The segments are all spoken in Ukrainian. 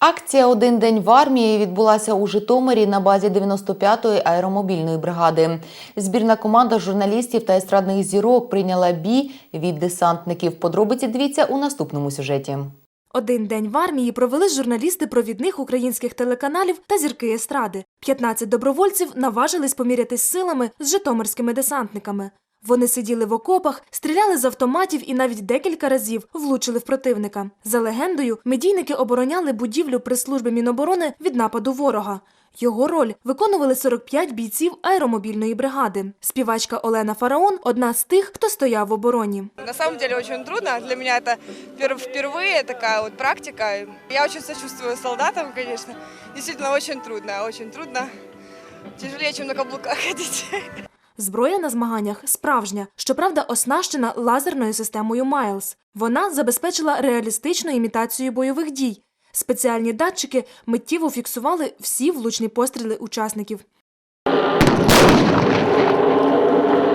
Акція Один день в армії відбулася у Житомирі на базі 95-ї аеромобільної бригади. Збірна команда журналістів та естрадних зірок прийняла бій від десантників. Подробиці дивіться у наступному сюжеті. Один день в армії провели журналісти провідних українських телеканалів та зірки естради. 15 добровольців наважились помірятись силами з житомирськими десантниками. Вони сиділи в окопах, стріляли з автоматів і навіть декілька разів влучили в противника. За легендою, медійники обороняли будівлю прес-служби Міноборони від нападу ворога. Його роль виконували 45 бійців аеромобільної бригади. Співачка Олена Фараон одна з тих, хто стояв в обороні. На самом деле очень трудно. Для меня это пер- впервые такая вот практика. Я очень сочувствую солдатам, конечно. Действительно очень трудно, очень трудно. Тяжелее, чем на каблуках ходить. Зброя на змаганнях справжня, щоправда, оснащена лазерною системою Майлз. Вона забезпечила реалістичну імітацію бойових дій. Спеціальні датчики миттєво фіксували всі влучні постріли учасників.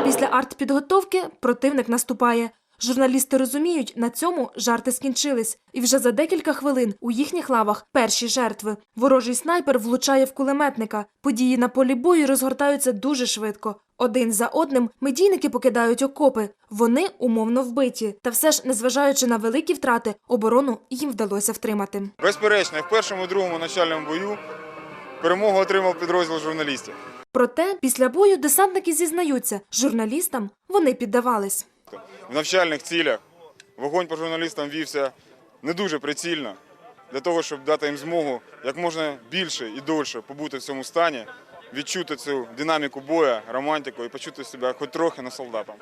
Після артпідготовки противник наступає. Журналісти розуміють, на цьому жарти скінчились, і вже за декілька хвилин у їхніх лавах перші жертви. Ворожий снайпер влучає в кулеметника. Події на полі бою розгортаються дуже швидко. Один за одним медійники покидають окопи. Вони умовно вбиті. Та все ж, незважаючи на великі втрати, оборону їм вдалося втримати. Безперечно, в першому і другому начальному бою перемогу отримав підрозділ журналістів. Проте після бою десантники зізнаються, журналістам вони піддавались. В навчальних цілях вогонь по журналістам вівся не дуже прицільно для того, щоб дати їм змогу як можна більше і довше побути в цьому стані, відчути цю динаміку бою, романтику і почути себе хоч трохи на солдатом.